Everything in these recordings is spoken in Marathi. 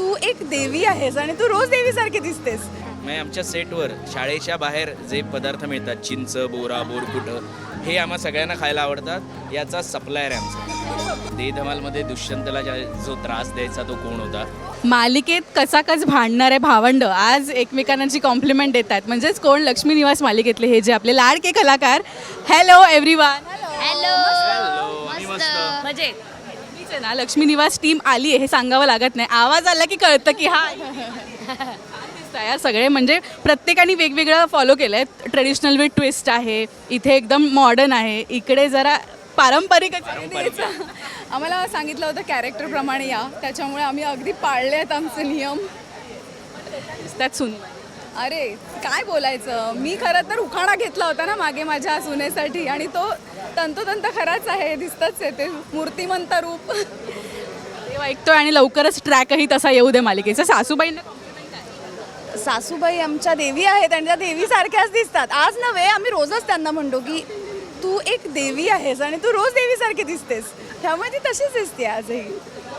तू एक देवी आहेस आणि तू रोज देवीसारखी दिसतेस. म्हणजे आमच्या सेटवर शाळेच्या बाहेर जे पदार्थ मिळतात चिंच बोरा बोरकुट हे आम्हा सगळ्यांना खायला आवडतात. याचा सप्लायर आहे आमचा. दे धमालमध्ये दुष्यंतला ज्या जो त्रास द्यायचा तो कोण होता? मालिकेत कचाकच भांडणारे भावंड आज एकमेकांना जी कॉम्प्लिमेंट देत आहेत. म्हणजेच कोण लक्ष्मी निवास मालिकेतले हे जे आपले लाडके कलाकार. हॅलो एव्हरीवन हॅलो आम्ही मस्त. म्हणजे मीच आहे ना लक्ष्मी निवास टीम आली आहे हे सांगावं लागत नाही. आवाज आला की कळतं की हा यार सगळे म्हणजे प्रत्येकाने वेगवेगळं फॉलो केलं आहे ट्रेडिशनल विथ ट्विस्ट आहे इथे एकदम मॉडर्न आहे. इकडे जरा पारंपरिकच आहे. आम्हाला सांगितलं होतं कॅरेक्टरप्रमाणे या. त्याच्यामुळे आम्ही अगदी पाळले आहेत आमचे नियम. दिसतात सुन. अरे काय बोलायचं? मी खरं तर उखाणा घेतला होता ना मागे माझ्या सुनेसाठी. आणि तो तंतोतंत खराच आहे दिसतच आहे ते. मूर्तिमंत रूप. ऐकतोय आणि लवकरच ट्रॅकही तसा येऊ दे मालिकेचा. सासूबाईंना सासूबाई आमच्या देवी आहेत आणि त्या देवीसारख्याच दिसतात. आज नव्हे आम्ही रोजच त्यांना म्हणतो की तू एक देवी आहेस आणि तू रोज देवीसारखी दिसतेस. त्यामुळे ती तशीच दिसते आजही.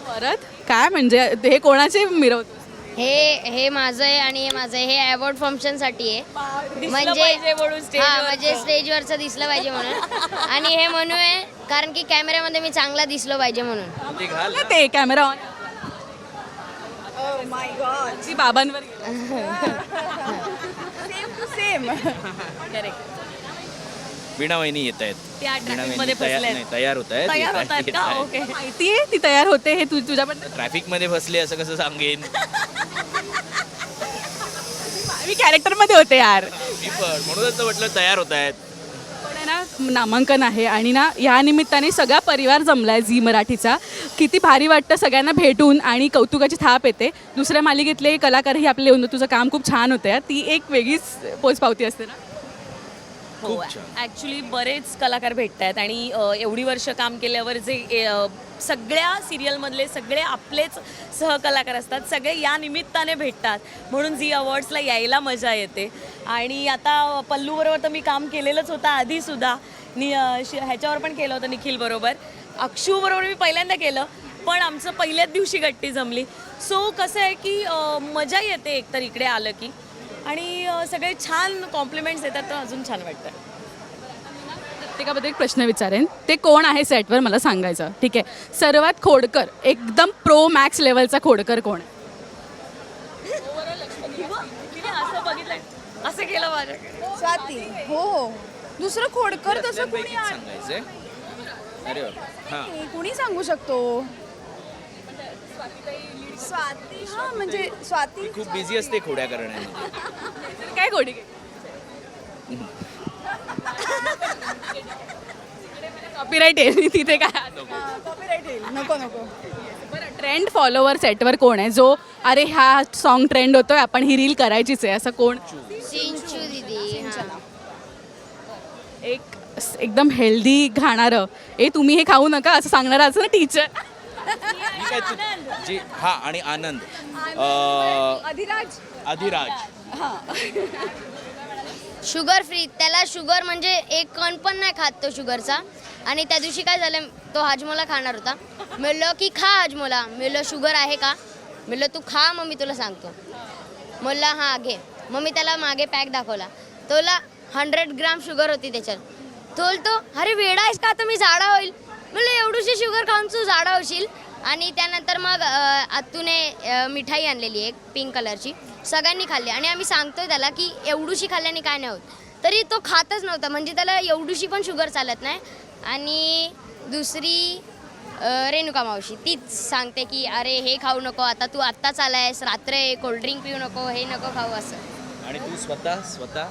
परत? काय म्हणजे हे कोणाचे मिरवत हे हे माझं आहे आणि हे माझं आहे. हे अवॉर्ड फंक्शनसाठी आहे. म्हणजे हा म्हणजे स्टेजवरचं दिसलं पाहिजे म्हणून. आणि हे म्हणू आहे कारण की कॅमेऱ्यामध्ये मी चांगला दिसलो पाहिजे म्हणून. ते कॅमेरा ऑन माय गॉड ती बाबांवर सेम टू सेम वीणा वहिनी येत आहेत. त्या वीणा traffic वहिनी मध्ये तयार फसल्यात. नाही तयार होत आहेत. तयार येत होतात आहेत, का? येत ओके आहेत. माहिती आहे ती तयार होते हे तू तुझ्या पण ट्रॅफिकमध्ये फसले असं कसं सांगेन? मी कॅरेक्टरमध्ये होते यार. मी पण. म्हणूनच तर म्हटलं तयार होत आहेत. पण आहे ना नामांकन आहे आणि ना या निमित्ताने सगळा परिवार जमलाय झी मराठीचा. किती भारी वाटतं सगळ्यांना भेटून आणि कौतुकाची थाप येते. दुसऱ्या मालिकेतले कलाकारही आपले येऊन तुझं काम खूप छान होतं ती एक वेगळीच पोचपावती असते ना. हो खूप छान. ॲक्च्युली बरेच कलाकार भेटत आहेत आणि अ, एवढी वर्ष काम केल्यावर जे ए, अ, सगळ्या सिरियलमधले सगळे आपलेच सहकलाकार असतात. सगळे या निमित्ताने भेटतात. म्हणून झी अवॉर्ड्सला यायला मजा येते. आणि आता पल्लूबरोबर तर मी काम केलेलंच होतं आधीसुद्धा नि अ, शि- ह्याच्यावर पण केलं होतं निखिल बरोबर. अक्षूबरोबर मी पहिल्यांदा केलं पण आमचं पहिल्याच दिवशी गट्टी जमली. सो कसं आहे की अ, मजा येते एकतर इकडे आलं की. आणि सगळे छान कॉम्प्लिमेंट्स देतात तर अजून छान वाटतं प्रत्येकाबद्दल एक प्रश्न विचारेन. ते कोण आहे सेटवर मला सांगायचं. ठीक आहे. सर्वात खोडकर एकदम प्रो मॅक्स लेवलचा खोडकर कोण आहे? असं बघितलं असं केलं माझ्याकडे स्वाती. हो हो. दुसरं खोडकर तसं कोणी? सांगायचंय. अरे. हां. कुणी सांगू शकतो? स्वाती हा म्हणजे स्वाती खूप बिझी असते खोड्या करण्यामध्ये काय खोडी कॉपीराईट आहे तिथे काय कॉपीराईट येईल. नको नको. बरं ट्रेंड फॉलोवर सेटवर कोण आहे? जो अरे हा सॉन्ग ट्रेंड होतोय आपण ही रील करायचीच आहे असं कोण? दिदी हा. एक एकदम हेल्दी खाणारं ए तुम्ही हे खाऊ नका असं सांगणारं असं ना टीचर ही काय तू जी हा आणि आनंद. अं, अधिराज. अधिराज. शुगर फ्री त्याला शुगर म्हणजे एक कण पण नाही खात तो शुगरचा. आणि त्या दिवशी काय झालं तो हाजमोला खाणार होता. म्हणलं की खा हाजमोला. म्हणलं शुगर आहे का? म्हणलं तू खा मग मी तुला सांगतो. म्हणलं हां घे. मग मी त्याला मागे पॅक दाखवला. तोला हंड्रेड ग्राम शुगर होती त्याच्यात. तो बोलतो अरे वेडा आहेस का? आता मी जाडा होईल. म्हणलं एवढीशी शुगर खाऊन तू जाडा होशील आणि त्यानंतर मग अं, मिठाई आणलेली एक पिंक कलरची सगळ्यांनी खाल्ली. आणि आम्ही सांगतोय त्याला की एवढूशी खाल्ल्याने काय नाही होत. तरी तो खातच नव्हता. म्हणजे त्याला एवढीशी पण शुगर चालत नाही. आणि दुसरी रेणुका मावशी. तीच सांगते की अरे हे खाऊ नको. आता तू आत्ताच आलायस. रात्र आहे. कोल्ड्रिंक पिऊ नको. हे नको खाऊ. असं. आणि तू स्वतः स्वतः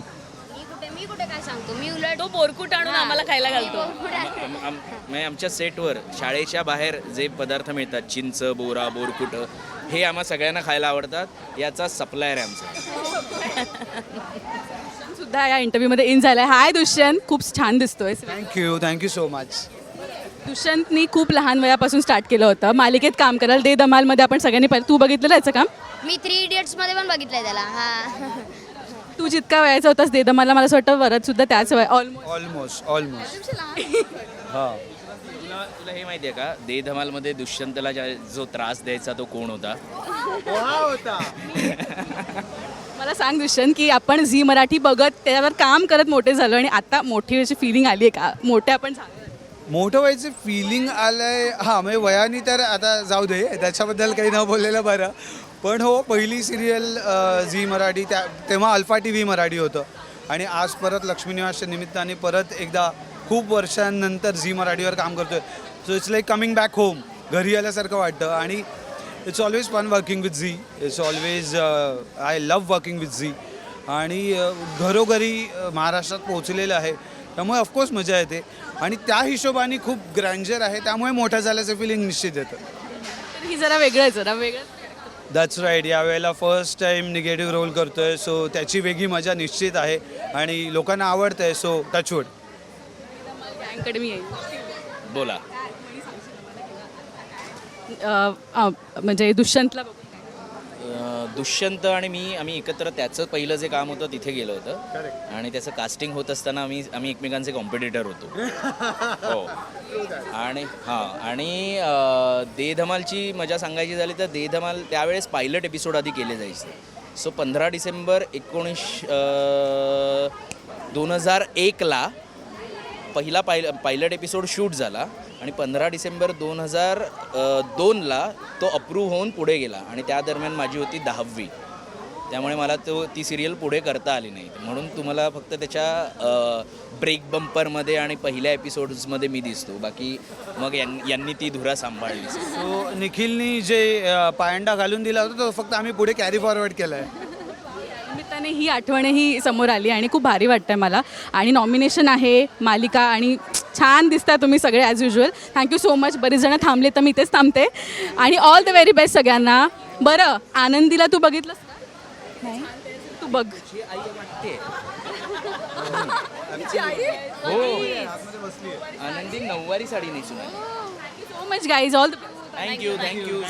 मी कुठे काय सांगतो? मी उलट तो बोरकुट आणून आम्हाला खायला घालतो. आम- आम- म्हणजे आमच्या सेटवर शाळेच्या बाहेर जे पदार्थ मिळतात चिंच बोरा बोरकुट हे आम्हा सगळ्यांना खायला आवडतात. याचा सप्लायर आहे आमचा. सुद्धा या इंटरव्ह्यूमध्ये इन झालाय. हाय दुष्यंत. खूप छान दिसतोय. Thank you thank you so much दुष्यंतनी खूप लहान वयापासून स्टार्ट केलं होतं. मालिकेत काम करायला दे धमालमध्ये आपण सगळ्यांनी पाहिलं तू बघितलेलं याचं काम? मी थ्री इडियट्समध्ये पण बघितलंय त्याला. हा. तू जितका वयाचा होतास दे धमालला मला असं वाटतं वरत सुद्धा त्याच वय ऑलमोस्ट ऑलमोस्ट ऑलमोस्ट हां. तुला तुला हे माहिती आहे का? दे धमालमध्ये दुष्यंतला ज्या जो त्रास द्यायचा तो कोण होता? मला सांग दुष्यंत की आपण झी मराठी बघत त्याच्यावर काम करत मोठे झालो आणि आता मोठी अशी फिलिंग आली आहे का? मोठे आपण झालो. मोठं व्हायचं फिलिंग आलंय. हां म्हणजे वयाने तर आता जाऊ दे. त्याच्याबद्दल काही न बोललेलं बरं. पण हो पहिली सिरियल झी मराठी त्या तेव्हा अल्फा टी व्ही मराठी होतं. आणि आज परत लक्ष्मीनिवासच्या निमित्ताने परत एकदा खूप वर्षांनंतर झी मराठीवर काम करतोय. So it's like coming back home घरी आल्यासारखं वाटतं. आणि it's always fun working with Zee it's always I love working with Zee आणि घरोघरी महाराष्ट्रात पोहोचलेलं आहे. त्यामुळे ऑफकोर्स मजा येते. आणि त्या हिशोबाने खूप ग्रँजर आहे. त्यामुळे मोठं झाल्याचं फिलिंग निश्चित येतं. ही जरा वेगळं आहे जरा वेगळं. दॅट्स राईट यावेळेला फर्स्ट टाईम निगेटिव्ह रोल करतो आहे सो त्याची वेगळी मजा निश्चित आहे. आणि लोकांना आवडतं आहे सो टचवूड गँगकडे मी येईल बोला म्हणजे दुष्यंतला दुष्यंत आणि मी आम्ही एकत्र त्याचं पहिलं जे काम होतं तिथे गेलो होतं. आणि त्याचं कास्टिंग होत असताना आम्ही आम्ही एकमेकांचे कॉम्पिटिटर होतो. हो. आणि हां आणि अं, दे धमालची मजा सांगायची झाली तर दे धमाल त्यावेळेस पायलट एपिसोड आधी केले जायचे. सो पंधरा डिसेंबर एकोणीस दोन हजार एकला पहिला पाय पायलट एपिसोड शूट झाला. आणि पंधरा डिसेंबर दोन हजार दोनला तो अप्रूव्ह होऊन पुढे गेला आणि त्या दरम्यान माझी होती दहावी. त्यामुळे मला तो ती सिरियल पुढे करता आली नाही. म्हणून तुम्हाला फक्त त्याच्या ब्रेक बंपरमध्ये आणि पहिल्या एपिसोड्समध्ये मी दिसतो. बाकी मग यां यांनी ती धुरा सांभाळली. सो निखिलनी जे पायंडा घालून दिला होता तो फक्त आम्ही पुढे कॅरी फॉरवर्ड केला आहे निमित्ताने ही आठवणही समोर आली आणि खूप भारी वाटतंय मला. आणि नॉमिनेशन आहे मालिका आणि छान दिसता तुम्ही सगळे as usual thank you so much बरीच जण थांबले तर मी इथेच थांबते. आणि ऑल द व्हेरी बेस्ट सगळ्यांना. बरं आनंदीला तू बघितलंस का? नाही. तू बघ. हो. आनंदी नऊवारी साडी नेसून so much guys all the thank you thank you